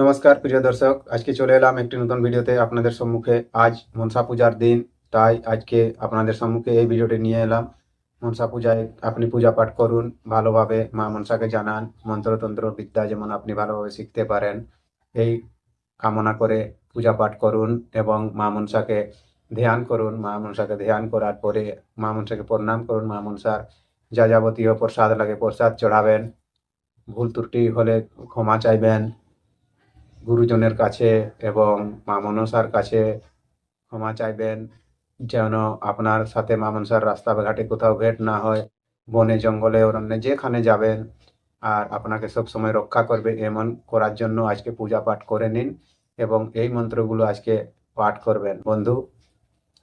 নমস্কার, প্রিয় দর্শক। আজকে চলে এলাম একটি নতুন ভিডিওতে আপনাদের সম্মুখে। আজ মনসা পূজার দিন, তাই আজকে আপনাদের সম্মুখে এই ভিডিওটি নিয়ে এলাম। মনসা পূজায় আপনি পূজা পাঠ করুন, ভালোভাবে মা মনসাকে জানান, মন্ত্রতন্ত্র বিদ্যা যেমন আপনি ভালোভাবে শিখতে পারেন, এই কামনা করে পূজা পাঠ করুন এবং মা মনসাকে ধ্যান করুন। মা মনসাকে ধ্যান করার পরে মা মনসাকে প্রণাম করুন। মা মনসার যা যাবতীয় প্রসাদ লাগে প্রসাদ চড়াবেন। ভুল ত্রুটি হলে ক্ষমা চাইবেন। গুরুজনের কাছে এবং মা মনসার কাছে ক্ষমা চাইবেন, যেন আপনার সাথে মা মনসার রাস্তা কোথাও ভেট না হয়, বনে, জঙ্গলে, অরণ্যে, যেখানে যাবেন, আর আপনাকে সব সময় রক্ষা করবে। এমন করার জন্য আজকে পূজা পাঠ করে নিন এবং এই মন্ত্রগুলো আজকে পাঠ করবেন। বন্ধু,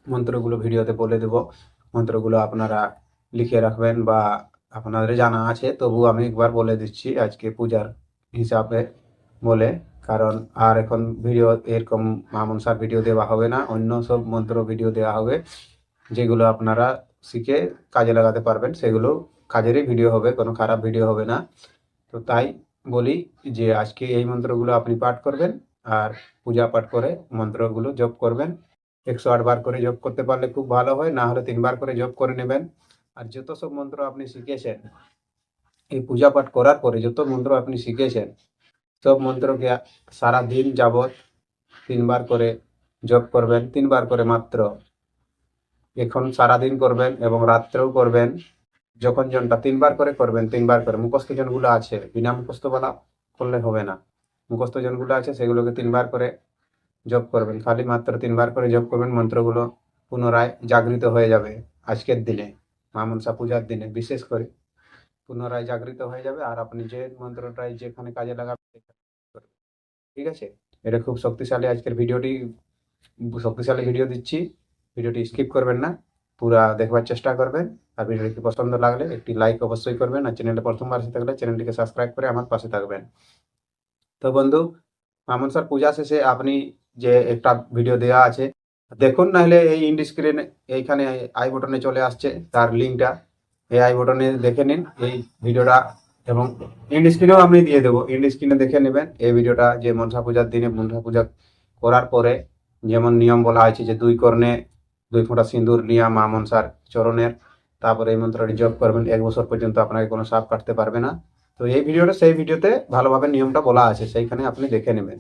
মন্ত্রগুলো ভিডিওতে বলে দেব। মন্ত্রগুলো আপনারা লিখে রাখবেন বা আপনাদের জানা আছে তবু আমি একবার বলে দিচ্ছি আজকে পূজার হিসাবে বলে। কারণ আর এখন ভিডিও এরকম মা মনসার ভিডিও দেওয়া হবে না, অন্য সব মন্ত্র ভিডিও দেওয়া হবে, যেগুলো আপনারা শিখে কাজে লাগাতে পারবেন, সেগুলো কাজেরই ভিডিও হবে, কোনো খারাপ ভিডিও হবে না। তো তাই বলি যে আজকে এই মন্ত্রগুলো আপনি পাঠ করবেন আর পূজা পাঠ করে মন্ত্রগুলো জপ করবেন। একশো আট বার করে জপ করতে পারলে খুব ভালো হয়, না হলে তিনবার করে জপ করে নেবেন। আর যত সব মন্ত্র আপনি শিখেছেন, এই পূজা পাঠ করার পরে যত মন্ত্র আপনি শিখেছেন সব মন্ত্রকে সারা দিন যাবৎ তিনবার করে জপ করবেন, তিনবার করে মাত্র। এখন সারা দিন করবেন এবং রাত্রেও করবেন। যখন জনটা তিনবার করে করবেন, তিনবার করে। মুখস্থ জনগুলো আছে, বিনা মুখস্থ বলা করলে হবে না। মুখস্থ জনগুলো আছে, সেগুলোকে তিনবার করে জপ করবেন। খালি মাত্র তিনবার করে জপ করবেন, মন্ত্রগুলো পুনরায় জাগৃত হয়ে যাবে আজকের দিনে, মা মনসা পূজার দিনে। বিশেষ করে পুনরায় জাগৃত হয়ে যাবে আর আপনি যে মন্ত্রটাই যেখানে কাজে লাগাবেন। ঠিক আছে? এটা খুব শক্তিশালী আজকের ভিডিওটি। শক্তিশালী ভিডিও দিচ্ছি। ভিডিওটি স্কিপ করবেন না। পুরা দেখবার চেষ্টা করবেন। আর ভিডিওটি পছন্দ লাগলে একটি লাইক অবশ্যই করবেন। আর চ্যানেলটা প্রথমবার এসে থাকলে চ্যানেলটিকে সাবস্ক্রাইব করে আমার পাশে থাকবেন। তো বন্ধু, মামন স্যার পূজা শেষে আপনি যে একটা ভিডিও দেওয়া আছে, দেখুন নাহলে এই ইন্ড স্ক্রিনে এইখানে আই বটনে চলে আসছে তার লিঙ্কটা এই আই বটনে দেখে নিন। এই ভিডিওটা এবং ইন্ড স্ক্রিনেও আমি দিয়ে দেবো। ইন্ড স্ক্রিনে দেখে নেবেন। এই ভিডিওটা যে মনসা পূজার দিনে মনসা পূজা করার পরে যেমন নিয়ম বলা হয়েছে যে দুই কর্ণে দুই ফোঁটা সিঁদুর নিয়া মা মনসার চরণের তারপরে এই মন্ত্রটি জপ করবেন। এক বছর পর্যন্ত আপনাকে কোনো সাপ কাটতে পারবে না। তো এই ভিডিওটা সেই ভিডিওতে ভালোভাবে নিয়মটা বলা আছে, সেইখানে আপনি দেখে নেবেন।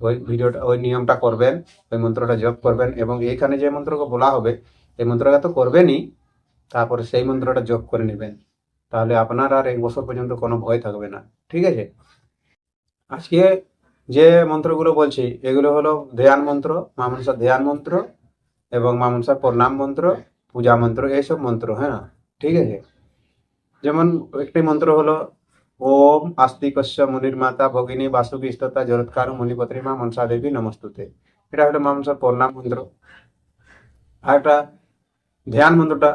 ওই ভিডিওটা, ওই নিয়মটা করবেন, ওই মন্ত্রটা জপ করবেন এবং এইখানে যে মন্ত্রকে বলা হবে, এই মন্ত্রটা তো করবেনই, তারপরে সেই মন্ত্রটা জপ করে নেবেন। তাহলে আপনার আর এক বছর পর্যন্ত কোনো ভয় থাকবে না। ঠিক আছে? আজকে যে মন্ত্রগুলো বলছি, এগুলো হলো ধ্যান মন্ত্র মা মনসার ধ্যান মন্ত্র এবং মা মনসার প্রণাম মন্ত্র, পূজা মন্ত্র, এইসব মন্ত্র হ্যাঁ? ঠিক আছে? যেমন একটি মন্ত্র হলো, ওম আস্তিকস্য মুনির মাতা ভগিনী বাসুকি স্ততা জরৎকার মুনিপত্রী মা মনসা দেবী নমস্তুতে। এটা হলো মা মনসার প্রণাম মন্ত্র। আর একটা ধ্যান মন্ত্রটা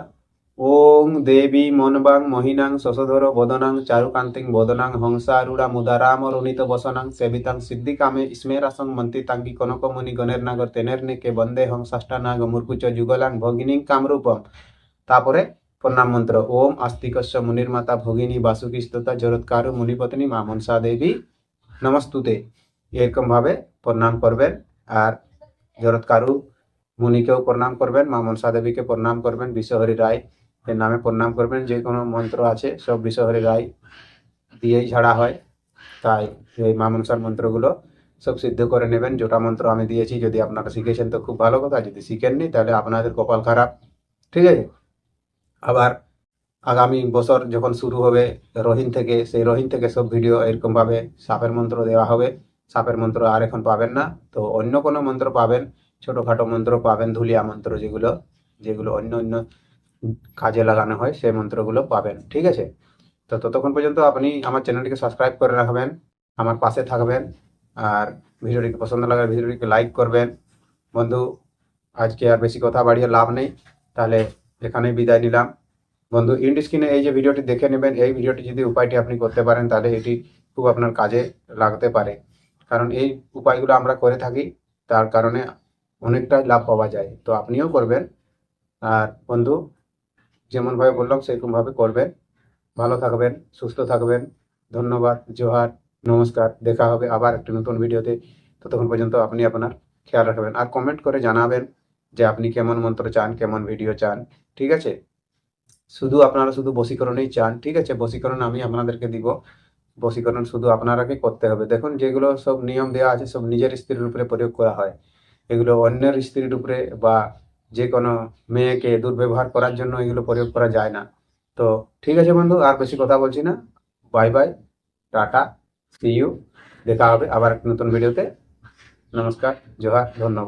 ওং দেবী মনবাং মহিনাং শশধর বদনাং চারুকান্তিং বদনাং হংসারুড়া মুদারাম রুণিত বসনাং সেবিতাং সিদ্ধিকামে স্মেরাসং মন্ত্রিতাঙ্গি কনকমণি গণের নাগর তেনের নেকে বন্দে হংসাষ্টা নাগ মুর্কুচ যুগলাং ভগিনীং কামরূপম। তারপরে প্রণাম মন্ত্র, ওম আস্তিকস্য মুনির মাতা ভগিনী বাসুকি স্ততা জরৎকারু মুনিপত্নী মা মনসা দেবী। নমস্তুতে। এরকম ভাবে প্রণাম করবেন আর জরৎকারু মুনিকেও প্রণাম করবেন, মা মনসা দেবীকে প্রণাম করবেন, বিশ্বহরি রায়। এর নামে প্রণাম করবেন, যে কোনো মন্ত্র আছে, সব বিশ্বহরি রায় দিয়েই ঝাড়া হয়। তাই এই মা মনসার মন্ত্রগুলো সব সিদ্ধ করে নেবেন। যেটা মন্ত্র আমি দিয়েছি, যদি আপনারা শিখেছেন তো খুব ভালো কথা, যদি শিখেননি তাহলে আপনাদের কপাল খারাপ। ঠিক আছে? আবার আগামী বছর যখন শুরু হবে রহিন থেকে, সেই রহিন থেকে সব ভিডিও এরকমভাবে সাপের মন্ত্র দেওয়া হবে। সাপের মন্ত্র আর এখন পাবেন না। তো অন্য কোনো মন্ত্র পাবেন, ছোটোখাটো মন্ত্র পাবেন, ধুলিয়া মন্ত্র যেগুলো যেগুলো অন্য অন্য কাজে লাগানো হয়, সেই মন্ত্রগুলো পাবেন, ঠিক আছে? তো ততক্ষণ পর্যন্ত আপনি আমার চ্যানেলটিকে সাবস্ক্রাইব করে রাখবেন, আমার পাশে থাকবেন, আর ভিডিওটিকে পছন্দ লাগার ভিডিওটিকে লাইক করবেন। বন্ধু, আজকে আর বেশি কথা বাড়িয়ে লাভ নেই, তাহলে এখানেই বিদায় নিলাম। বন্ধু, ইন্ড এই যে ভিডিওটি দেখে নেবেন, এই ভিডিওটি যদি উপায়টি আপনি করতে পারেন, তাহলে এটি খুব আপনার কাজে লাগতে পারে। কারণ এই উপায়গুলো আমরা করে থাকি, তার কারণে অনেকটাই লাভ পাওয়া যায়, তো আপনিও করবেন। আর বন্ধু যেমনভাবে বললাম, সেরকমভাবে করবেন। ভালো থাকবেন, সুস্থ থাকবেন। ধন্যবাদ, জোহার, নমস্কার। দেখা হবে আবার একটি নতুন ভিডিওতে। ততক্ষণ পর্যন্ত আপনি আপনার খেয়াল রাখবেন। আর কমেন্ট করে জানাবেন যে আপনি কেমন মন্ত্র চান, কেমন ভিডিও চান, ঠিক আছে? শুধু আপনারা শুধু বশীকরণই চান, ঠিক আছে? বশীকরণ আমি আপনাদেরকে দিব। বশীকরণ শুধু আপনারাকে করতে হবে। দেখুন, যেগুলো সব নিয়ম দেওয়া আছে, সব নিজের স্ত্রীর উপরে প্রয়োগ করা হয়। এগুলো অন্যের স্ত্রীর উপরে বা যে কোনো মেয়েকে দুর্ব্যবহার করার জন্য এগুলো প্রয়োগ করা যায় না। তো ঠিক আছে বন্ধু, আর বেশি কথা বলছি না। Bye bye tata see you দেখা হবে আবার নতুন ভিডিওতে নমস্কার, জোহার, ধন্যবাদ।